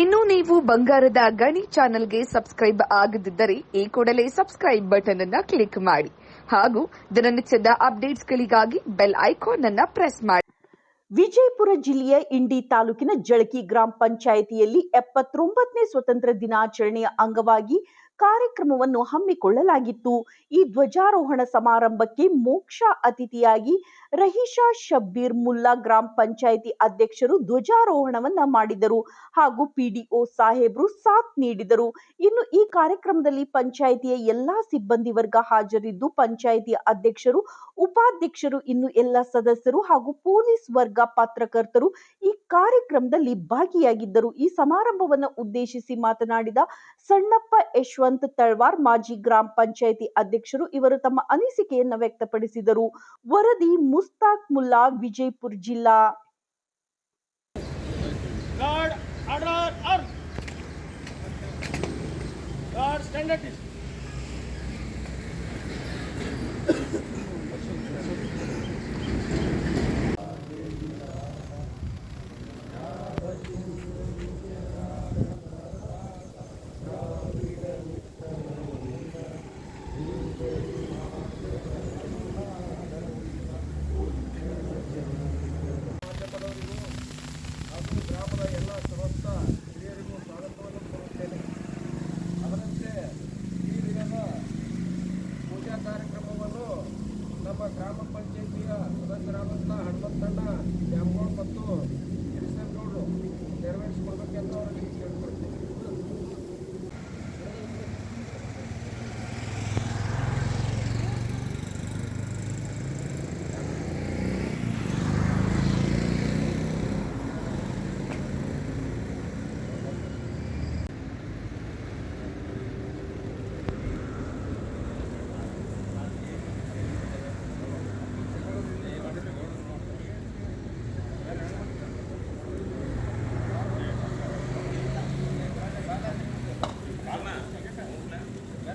ಇನ್ನು ನೀವು ಬಂಗಾರದ ಗಣಿ ಚಾನೆಲ್ಗೆ ಸಬ್ಸ್ಕ್ರೈಬ್ ಆಗದಿದ್ದರೆ ಈ ಕೂಡಲೇ ಸಬ್ಸ್ಕ್ರೈಬ್ ಬಟನ್ ಅನ್ನ ಕ್ಲಿಕ್ ಮಾಡಿ. ಹಾಗೂ ದಿನನಿತ್ಯದ ಅಪ್ಡೇಟ್ಸ್ಗಳಿಗಾಗಿ ಬೆಲ್ ಐಕಾನ್ ಅನ್ನ ಪ್ರೆಸ್ ಮಾಡಿ. ವಿಜಯಪುರ ಜಿಲ್ಲೆಯ ಇಂಡಿ ತಾಲೂಕಿನ ಜಳಕಿ ಗ್ರಾಮ ಪಂಚಾಯಿತಿಯಲ್ಲಿ ಎಪ್ಪತ್ತೊಂಬತ್ತನೇ ಸ್ವತಂತ್ರ ದಿನಾಚರಣೆಯ ಅಂಗವಾಗಿ ಕಾರ್ಯಕ್ರಮವನ್ನು ಹಮ್ಮಿಕೊಳ್ಳಲಾಗಿತ್ತು. ಈ ಧ್ವಜಾರೋಹಣ ಸಮಾರಂಭಕ್ಕೆ ಮೋಕ್ಷ ಅತಿಥಿಯಾಗಿ ರಹೀಶಾ ಶಬ್ಬೀರ್ ಮುಲ್ಲಾ ಗ್ರಾಮ ಪಂಚಾಯಿತಿ ಅಧ್ಯಕ್ಷರು ಧ್ವಜಾರೋಹಣವನ್ನ ಮಾಡಿದರು ಹಾಗೂ ಪಿಡಿಒ ಸಾಹೇಬ್ರು ಸಾಥ್ ನೀಡಿದರು. ಇನ್ನು ಈ ಕಾರ್ಯಕ್ರಮದಲ್ಲಿ ಪಂಚಾಯಿತಿಯ ಎಲ್ಲಾ ಸಿಬ್ಬಂದಿ ವರ್ಗ ಹಾಜರಿದ್ದು ಪಂಚಾಯಿತಿಯ ಅಧ್ಯಕ್ಷರು, ಉಪಾಧ್ಯಕ್ಷರು, ಇನ್ನು ಎಲ್ಲ ಸದಸ್ಯರು ಹಾಗೂ ಪೊಲೀಸ್ ವರ್ಗ ಪತ್ರಕರ್ತರು ಈ ಕಾರ್ಯಕ್ರಮದಲ್ಲಿ ಭಾಗಿಯಾಗಿದ್ದರು. ಈ ಸಮಾರಂಭವನ್ನು ಉದ್ದೇಶಿಸಿ ಮಾತನಾಡಿದ ಸಣ್ಣಪ್ಪ ಯಶವಂತ್ ತಳ್ವಾರ್ ಮಾಜಿ ಗ್ರಾಮ ಪಂಚಾಯಿತಿ ಅಧ್ಯಕ್ಷರು ಇವರು ತಮ್ಮ ಅನಿಸಿಕೆಯನ್ನು ವ್ಯಕ್ತಪಡಿಸಿದರು. ವರದಿ ಮುಸ್ತಾಕ್ ಮುಲ್ಲಾ ವಿಜಯಪುರ ಜಿಲ್ಲಾ. God, order, is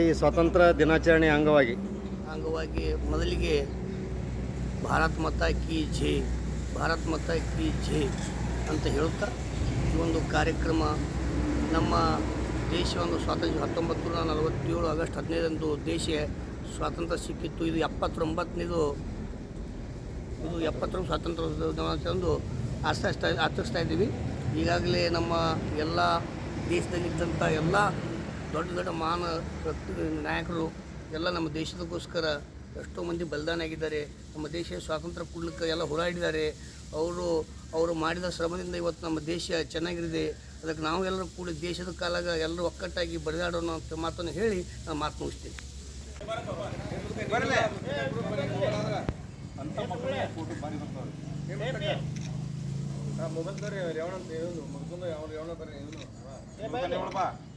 ಈ ಸ್ವಾತಂತ್ರ್ಯ ದಿನಾಚರಣೆ ಅಂಗವಾಗಿ. ಅಂಗವಾಗಿ ಮೊದಲಿಗೆ ಭಾರತ್ ಮತ ಕಿ ಜೈ, ಭಾರತ್ ಮತ ಕಿ ಜೈ ಅಂತ ಹೇಳುತ್ತಾ ಈ ಒಂದು ಕಾರ್ಯಕ್ರಮ ನಮ್ಮ ದೇಶ ಒಂದು ಸ್ವಾತಂತ್ರ್ಯ, ಹತ್ತೊಂಬತ್ತು ನೂರ ನಲವತ್ತೇಳು ಆಗಸ್ಟ್ ಹದಿನೈದರಂದು ದೇಶ ಸ್ವಾತಂತ್ರ್ಯ ಸಿಕ್ಕಿತ್ತು. ಇದು ಎಪ್ಪತ್ತೊಂಬತ್ತನೇದು, ಇದು ಎಪ್ಪತ್ತೊಂದು ಸ್ವಾತಂತ್ರ್ಯ ದಿನಾಚರಣೆಂದು ಆಚರಿಸ್ತಾ ಆಚರಿಸ್ತಾ ಇದ್ದೀವಿ. ಈಗಾಗಲೇ ನಮ್ಮ ಎಲ್ಲ ದೇಶದಲ್ಲಿದ್ದಂಥ ಎಲ್ಲ ದೊಡ್ಡ ದೊಡ್ಡ ಮಹಾನ್ ನಾಯಕರು ಎಲ್ಲ ನಮ್ಮ ದೇಶದಕ್ಕೋಸ್ಕರ ಎಷ್ಟೋ ಮಂದಿ ಬಲಿದಾನ ಆಗಿದ್ದಾರೆ. ನಮ್ಮ ದೇಶ ಸ್ವಾತಂತ್ರ್ಯ ಕೊಡ್ಲಿಕ್ಕೆ ಎಲ್ಲ ಹೋರಾಡಿದ್ದಾರೆ. ಅವರು ಅವರು ಮಾಡಿದ ಶ್ರಮದಿಂದ ಇವತ್ತು ನಮ್ಮ ದೇಶ ಚೆನ್ನಾಗಿರಿದೆ ಅದಕ್ಕೆ ನಾವು ಎಲ್ಲರೂ ಕೂಡಿ ದೇಶದ ಕಾಲಾಗ ಎಲ್ಲರೂ ಒಕ್ಕಟ್ಟಾಗಿ ಬಡಿದಾಡೋಣ ಅಂತ ಮಾತನ್ನು ಹೇಳಿ ನಾನು ಮಾತು ಮುಗಿಸ್ತೀನಿ. ಮೊಬೈಲ್